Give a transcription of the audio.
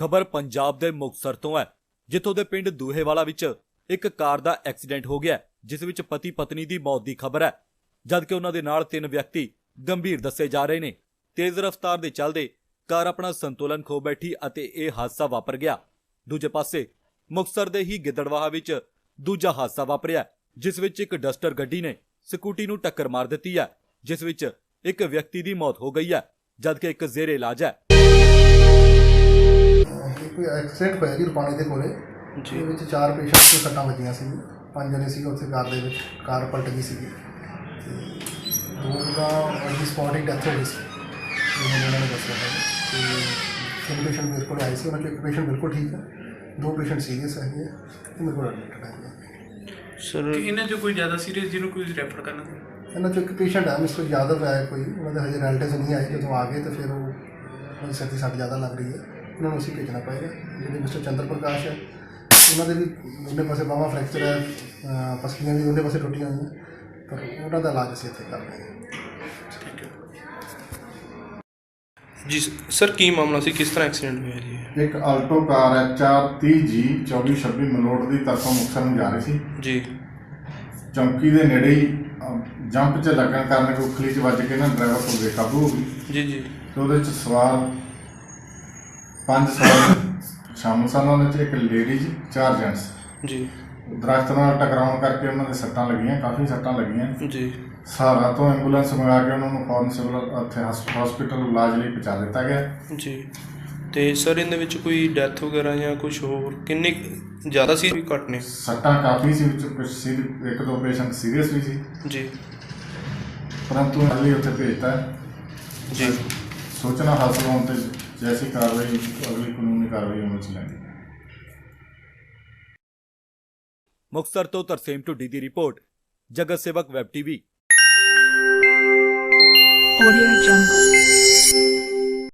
ਖਬਰ ਪੰਜਾਬ ਦੇ ਮੁਕਤਸਰ ਤੋਂ ਹੈ, ਜਿੱਥੋਂ ਦੇ ਪਿੰਡ ਦੂਹੇਵਾਲਾ ਵਿੱਚ ਇੱਕ ਕਾਰ ਦਾ ਐਕਸੀਡੈਂਟ ਹੋ ਗਿਆ ਜਿਸ ਵਿੱਚ ਪਤੀ ਪਤਨੀ ਦੀ ਮੌਤ ਦੀ ਖਬਰ ਹੈ। ਜਦਕਿ ਉਹਨਾਂ ਦੇ ਨਾਲ ਤਿੰਨ ਵਿਅਕਤੀ ਗੰਭੀਰ ਦੱਸੇ ਜਾ ਰਹੇ ਨੇ। ਤੇਜ਼ ਰਫ਼ਤਾਰ ਦੇ ਚੱਲਦੇ ਕਾਰ ਆਪਣਾ ਸੰਤੁਲਨ ਖੋ ਬੈਠੀ ਅਤੇ ਇਹ ਹਾਦਸਾ ਵਾਪਰ ਗਿਆ। ਦੂਜੇ ਪਾਸੇ, ਮੁਕਤਸਰ ਦੇ ਹੀ ਗਿੱਦੜਵਾਹਾ ਵਿੱਚ ਦੂਜਾ ਹਾਦਸਾ ਵਾਪਰਿਆ, ਜਿਸ ਵਿੱਚ ਇੱਕ ਡਸਟਰ ਗੱਡੀ ਨੇ ਸਕੂਟੀ ਨੂੰ ਟੱਕਰ ਮਾਰ ਦਿੱਤੀ ਹੈ, ਜਿਸ ਵਿੱਚ ਇੱਕ ਵਿਅਕਤੀ ਦੀ ਮੌਤ ਹੋ ਗਈ ਹੈ, ਜਦਕਿ ਇੱਕ ਜ਼ੇਰੇ ਇਲਾਜ ਹੈ। ਇਹ ਕੋਈ ਐਕਸੀਡੈਂਟ ਹੋਇਆ ਜੀ ਰੁਪਾਣੀ ਦੇ ਕੋਲੇ ਜਿਹਦੇ ਵਿੱਚ ਚਾਰ ਪੇਸ਼ੈਂਟ ਨੂੰ ਸੱਟਾਂ ਵੱਜੀਆਂ ਸੀ। ਪੰਜ ਜਣੇ ਸੀ ਉੱਥੇ ਕਾਰ ਦੇ ਵਿੱਚ ਕਾਰ ਪਲਟ ਗਈ ਸੀ ਦੋ ਦਾ ਉਹਦੀ ਸਪੌਟ ਹੀ ਡੈਥ ਹੋ ਗਈ ਸੀ। ਇਹਨਾਂ ਉਹਨਾਂ ਨੇ ਦੱਸਿਆ ਹੈ। ਤੇ ਤਿੰਨ ਪੇਸ਼ੈਂਟ ਮੇਰੇ ਕੋਲ ਆਏ ਸੀ। ਉਹਨਾਂ ਚੋਂ ਇੱਕ ਪੇਸ਼ੈਂਟ ਬਿਲਕੁਲ ਠੀਕ ਹੈ। ਦੋ ਪੇਸ਼ੈਂਟ ਸੀਰੀਅਸ ਹੈਗੇ ਆ ਤੇ ਮੇਰੇ ਕੋਲ ਐਡਮਿਟ ਹੈ ਸਰ ਕਿ ਇਹਨਾਂ ਚੋਂ ਕੋਈ ਜ਼ਿਆਦਾ ਸੀਰੀਅਸ ਜਿਹਨੂੰ ਕੋਈ ਰੈਫਰ ਕਰਨਾ ਇਹਨਾਂ ਚੋਂ ਇੱਕ ਪੇਸ਼ੈਂਟ ਹੈ ਮਿਸਟਰ ਯਾਦਵ ਹੈ ਕੋਈ। ਉਹਨਾਂ ਦੇ ਹਜੇ ਰੈਲਟਿਵਸ ਨਹੀਂ ਆਏ। ਜਦੋਂ ਆ ਗਏ ਤਾਂ ਫਿਰ ਉਹ ਉਹਨਾਂ ਦੀ ਜ਼ਿਆਦਾ ਲੱਗ ਰਹੀ ਹੈ। ਉਹਨਾਂ ਨੂੰ ਅਸੀਂ ਭੇਜਣਾ ਪਏਗਾ? ਜਿਹੜੇ ਮਿਸਟਰ ਚੰਦਰ ਪ੍ਰਕਾਸ਼ ਹੈ ਉਹਨਾਂ ਦੇ ਵੀ ਦੋਨੇ ਪਾਸੇ ਬਾਹਾਂ ਫ੍ਰੈਕਚਰ ਹੈ ਅਹ ਪਸਲੀਆਂ ਵੀ ਦੋਨੇ ਪਾਸੇ ਟੁੱਟੀਆਂ ਹੋਈਆਂ ਪਰ ਉਹਨਾਂ ਦਾ ਇਲਾਜ ਅਸੀਂ ਇੱਥੇ ਕਰ ਰਹੇ ਹਾਂ। ਜੀ ਸਰ ਕੀ ਮਾਮਲਾ ਸੀ? ਕਿਸ ਤਰ੍ਹਾਂ ਐਕਸੀਡੈਂਟ ਹੋਇਆ ਜੀ? ਇੱਕ ਆਲਟੋ ਕਾਰ ਹੈ 430G 2426 ਮਲੋਟ ਦੀ ਤਰਫੋਂ ਮੁਕਤਸਰ ਨੂੰ ਜਾ ਰਹੀ ਸੀ। ਜੀ। ਚੌਂਕੀ ਦੇ ਨੇੜੇ ਹੀ ਜੰਪ 'ਚ ਲੱਗਣ ਕਾਰਨ ਕੋਈ 'ਚ ਵੱਜ ਕੇ ਨਾ ਡਰਾਈਵਰ ਕੋਲ ਬੇਕਾਬੂ ਹੋ ਗਈ। ਜੀ ਜੀ। ਤੇ ਉਹਦੇ 'ਚ ਸਵਾਰ ਪੰਜ ਸਵਾਰ ਸ਼ਾਮਲ ਸਨ ਉਹਨਾਂ 'ਚ ਇੱਕ ਲੇਡੀਜ਼ ਚਾਰ ਜੈਂਟਸ ਜੀ। ਦਰਖਤ ਨਾਲ ਟਕਰਾਉਣ ਕਰਕੇ ਉਹਨਾਂ ਦੇ ਸੱਟਾਂ ਲੱਗੀਆਂ ਕਾਫੀ ਸੱਟਾਂ ਲੱਗੀਆਂ। ਜੀ। ਸਹਾਰਾ ਤੋਂ ਐਂਬੂਲੈਂਸ ਮੰਗਾ ਕੇ ਉਹਨਾਂ ਨੂੰ ਫੌਰਨ ਸਿਵਲ ਉੱਥੇ ਹਸਪੀਟਲ ਇਲਾਜ ਲਈ ਪਹੁੰਚਾ ਦਿੱਤਾ ਗਿਆ। ਜੀ। ਤੇ ਸਰ ਇਹਦੇ ਵਿੱਚ ਕੋਈ ਡੈਥ ਵਗੈਰਾ ਜਾਂ ਕੁਝ ਹੋਰ? ਕਿੰਨੇ ਜ਼ਿਆਦਾ ਸੀ ਵੀ ਘੱਟ ਨੇ? ਸੱਟਾਂ ਕਾਫੀ ਸੀ ਵਿੱਚ ਕੁਝ ਸੀ ਇੱਕ ਦੋ ਪੇਸ਼ੈਂਟ ਸੀਰੀਅਸ ਵੀ ਸੀ। ਜੀ। ਪਰੰਤੂ ਹਾਲੇ ਉੱਥੇ ਭੇਜਤਾ। ਜੀ। ਸੂਚਨਾ ਹਾਸਲ ਹੋਣ ਤੇ ਜੈਸੀ ਕਾਰਵਾਈ ਅਗਲੀ ਕਾਨੂੰਨੀ ਕਾਰਵਾਈ ਅਮਲ ਚ ਲੈਂਦੀ ਮੁਕਤਸਰ ਤੋਂ ਤਰਸੇਮ ਢੁੱਡੀ ਦੀ ਰਿਪੋਰਟ ਜਗਤ ਸੇਵਕ ਵੈਬ ਟੀਵੀ Audio Jungle.